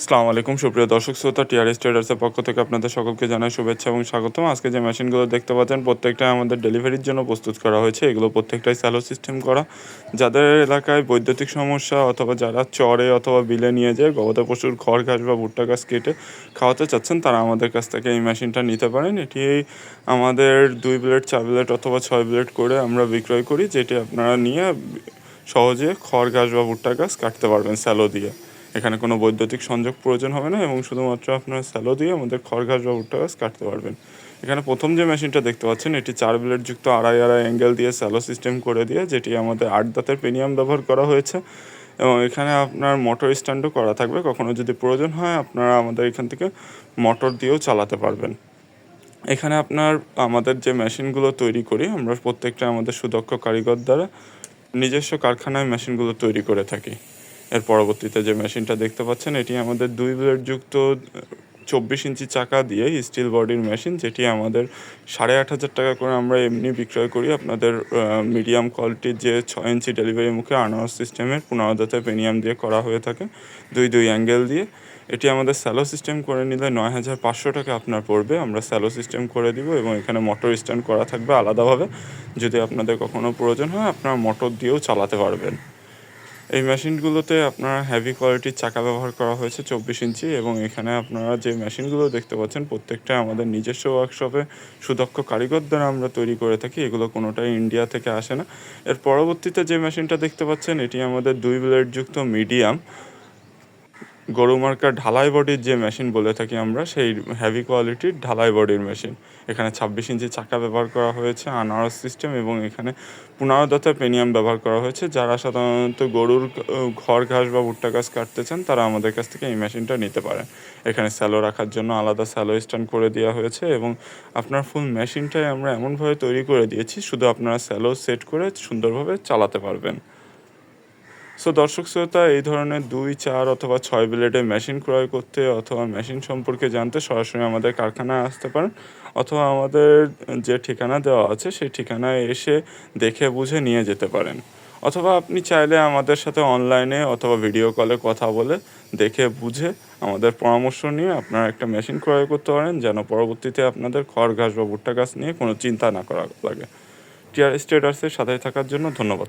আসসালামু আলাইকুম, সুপ্রিয় দর্শক শ্রোতা, টিআরএস ট্রেডার্সের পক্ষ থেকে আপনাদের সকলকে জানাই শুভেচ্ছা এবং স্বাগতম। আজকে যে মেশিনগুলো দেখতে পাচ্ছেন প্রত্যেকটাই আমাদের ডেলিভারির জন্য প্রস্তুত করা হয়েছে। এগুলো প্রত্যেকটাই স্যালো সিস্টেম করা। যাদের এলাকায় বৈদ্যুতিক সমস্যা অথবা যারা চরে অথবা বিলে নিয়ে যায় গবাদি পশুর খড় ঘাস বা ভুট্টা ঘাস কেটে খাওয়াতে চাচ্ছেন, তারা আমাদের কাছ থেকে এই মেশিনটা নিতে পারেন। এটি আমাদের দুই ব্লেড, চার ব্লেড অথবা ছয় ব্লেড করে আমরা বিক্রয় করি, যেটি আপনারা নিয়ে সহজে খড় ঘাস বা ভুট্টা ঘাস কাটতে পারবেন স্যালো দিয়ে। এখানে কোনো বৈদ্যুতিক সংযোগ প্রয়োজন হবে না এবং শুধুমাত্র আপনার স্যালো দিয়ে আমাদের খড় ঘাস বা ভুট্টা কাটতে পারবেন। এখানে প্রথম যে মেশিনটা দেখতে পাচ্ছেন, এটি চার ব্লেড যুক্ত আড়াই আড়াই অ্যাঙ্গেল দিয়ে স্যালো সিস্টেম করে দিয়ে, যেটি আমাদের আট দাঁতের পেনিয়াম ব্যবহার করা হয়েছে এবং এখানে আপনার মোটর স্ট্যান্ডও করা থাকবে। কখনও যদি প্রয়োজন হয়, আপনারা আমাদের এখান থেকে মোটর দিয়েও চালাতে পারবেন। এখানে আপনার, আমাদের যে মেশিনগুলো তৈরি করি, আমরা প্রত্যেকটা আমাদের সুদক্ষ কারিগর দ্বারা নিজস্ব কারখানায় মেশিনগুলো তৈরি করে থাকি। এর পরবর্তীতে যে মেশিনটা দেখতে পাচ্ছেন, এটি আমাদের দুই ব্লেড যুক্ত চব্বিশ ইঞ্চি চাকা দিয়ে স্টিল বডির মেশিন যেটি আমাদের সাড়ে আট হাজার টাকা করে আমরা এমনি বিক্রয় করি আপনাদের মিডিয়াম কোয়ালিটির যে ছয় ইঞ্চি ডেলিভারি মুখে আনারস সিস্টেমের পুনরদাতে পেনিয়াম দিয়ে করা হয়ে থাকে, দুই দুই অ্যাঙ্গেল দিয়ে। এটি আমাদের স্যালো সিস্টেম করে নিলে নয় হাজার পাঁচশো টাকা আপনার পড়বে, আমরা স্যালো সিস্টেম করে দিব এবং এখানে মোটর স্ট্যান্ড করা থাকবে আলাদাভাবে। যদি আপনাদের কখনও প্রয়োজন হয়, আপনারা মোটর দিয়েও চালাতে পারবেন। এই মেশিনগুলোতে আপনারা হেভি কোয়ালিটির চাকা ব্যবহার করা হয়েছে চব্বিশ ইঞ্চি এবং এখানে আপনারা যে মেশিনগুলো দেখতে পাচ্ছেন, প্রত্যেকটা আমাদের নিজস্ব ওয়ার্কশপে সুদক্ষ কারিগর দ্বারা আমরা তৈরি করে থাকি। এগুলো কোনোটাই ইন্ডিয়া থেকে আসে না। এর পরবর্তীতে যে মেশিনটা দেখতে পাচ্ছেন, এটি আমাদের দুই ব্লেডযুক্ত মিডিয়াম গরু মার্কার ঢালাই বডির যে মেশিন বলে থাকি আমরা, সেই হেভি কোয়ালিটির ঢালাই বডির মেশিন। এখানে ছাব্বিশ ইঞ্চি চাকা ব্যবহার করা হয়েছে, আনারস সিস্টেম এবং এখানে পুনরদতা পেনিয়াম ব্যবহার করা হয়েছে। যারা সাধারণত গরুর ঘর ঘাস বা ভুট্টা গাছ কাটতে চান, তারা আমাদের কাছ থেকে এই মেশিনটা নিতে পারেন। এখানে স্যালো রাখার জন্য আলাদা স্যালো স্ট্যান্ড করে দেওয়া হয়েছে এবং আপনার ফুল মেশিনটাই আমরা এমনভাবে তৈরি করে দিয়েছি, শুধু আপনারা স্যালো সেট করে সুন্দরভাবে চালাতে পারবেন। সো দর্শক শ্রোতা, এই ধরনের দুই, চার অথবা ছয় ব্লেডের মেশিন ক্রয় করতে অথবা মেশিন সম্পর্কে জানতে সরাসরি আমাদের কারখানায় আসতে পারেন। অথবা আমাদের যে ঠিকানা দেওয়া আছে, সেই ঠিকানায় এসে দেখে বুঝে নিয়ে যেতে পারেন। অথবা আপনি চাইলে আমাদের সাথে অনলাইনে অথবা ভিডিও কলে কথা বলে দেখে বুঝে আমাদের পরামর্শ নিয়ে আপনারা একটা মেশিন ক্রয় করতে পারেন, যেন পরবর্তীতে আপনাদের খড় ঘাস বা ভুট্টা গাছ নিয়ে কোনো চিন্তা না করা লাগে। টিআর স্টেটাসের সাথে থাকার জন্য ধন্যবাদ।